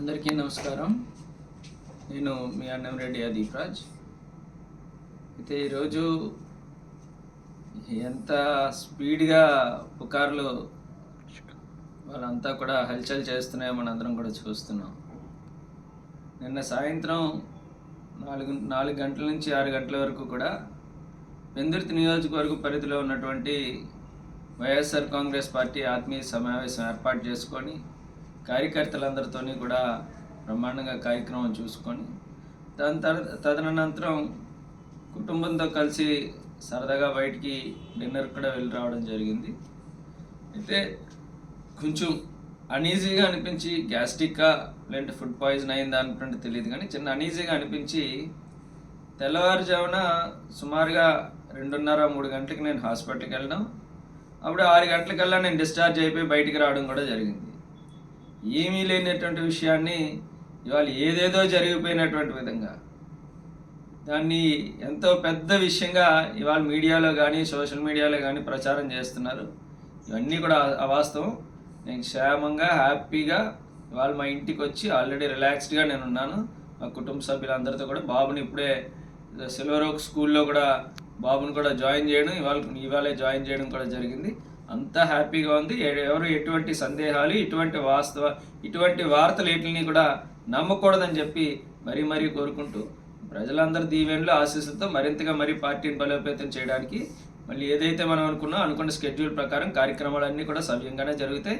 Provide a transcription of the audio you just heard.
అందరికీ నమస్కారం. నేను మీ అన్నం రెడ్డి అదీప్రాజ్. అయితే ఈరోజు ఎంత స్పీడ్గా పుకార్లు వాళ్ళంతా కూడా హల్చల్ చేస్తున్నాయో మనందరం కూడా చూస్తున్నాం. నిన్న సాయంత్రం నాలుగు నాలుగు గంటల నుంచి ఆరు గంటల వరకు కూడా పెందుర్తి నియోజకవర్గ పరిధిలో ఉన్నటువంటి వైఎస్ఆర్ కాంగ్రెస్ పార్టీ ఆత్మీయ సమావేశం ఏర్పాటు చేసుకొని కార్యకర్తలందరితో కూడా బ్రహ్మాండంగా కార్యక్రమం చూసుకొని దాని తర్వాత తదనంతరం కుటుంబంతో కలిసి సరదాగా బయటికి డిన్నర్ కూడా వెళ్ళి రావడం జరిగింది. అయితే కొంచెం అనీజీగా అనిపించి గ్యాస్ట్రిక్కా లేదంటే ఫుడ్ పాయిజన్ అయిందా అనుకుంటే తెలియదు కానీ చిన్న అనీజీగా అనిపించి తెల్లవారుజామున సుమారుగా రెండున్నర మూడు గంటలకు నేను హాస్పిటల్కి వెళ్ళడం. అప్పుడు ఆరు గంటలకల్లా నేను డిశ్చార్జ్ అయిపోయి బయటికి రావడం కూడా జరిగింది. ఏమీ లేనటువంటి విషయాన్ని ఇవాళ ఏదేదో జరిగిపోయినటువంటి విధంగా. దాన్ని ఎంతో పెద్ద విషయంగా ఇవాళ మీడియాలో కానీ సోషల్ మీడియాలో కానీ ప్రచారం చేస్తున్నారు. ఇవన్నీ కూడా అవాస్తవం. నేను క్షేమంగా హ్యాపీగా ఇవాళ మా ఇంటికి వచ్చి ఆల్రెడీ రిలాక్స్డ్గా నేను ఉన్నాను మా కుటుంబ సభ్యులందరితో కూడా బాబుని ఇప్పుడే సిల్వర్ ఓక్ స్కూల్లో కూడా బాబుని కూడా జాయిన్ చేయడం ఇవాళ ఇవాళే జాయిన్ చేయడం కూడా జరిగింది. అంతా హ్యాపీగా ఉంది. ఎవరు ఎటువంటి సందేహాలు ఇటువంటి వాస్తవ ఇటువంటి వార్తలు వీటిని కూడా నమ్మకూడదని చెప్పి మరీ మరీ కోరుకుంటూ ప్రజలందరి దీవెనలు ఆశీస్సులతో మరింతగా మరీ పార్టీని బలోపేతం చేయడానికి మళ్ళీ ఏదైతే మనం అనుకున్నా అనుకున్న స్కెడ్యూల్ ప్రకారం కార్యక్రమాలన్నీ కూడా సవ్యంగానే జరుగుతాయి.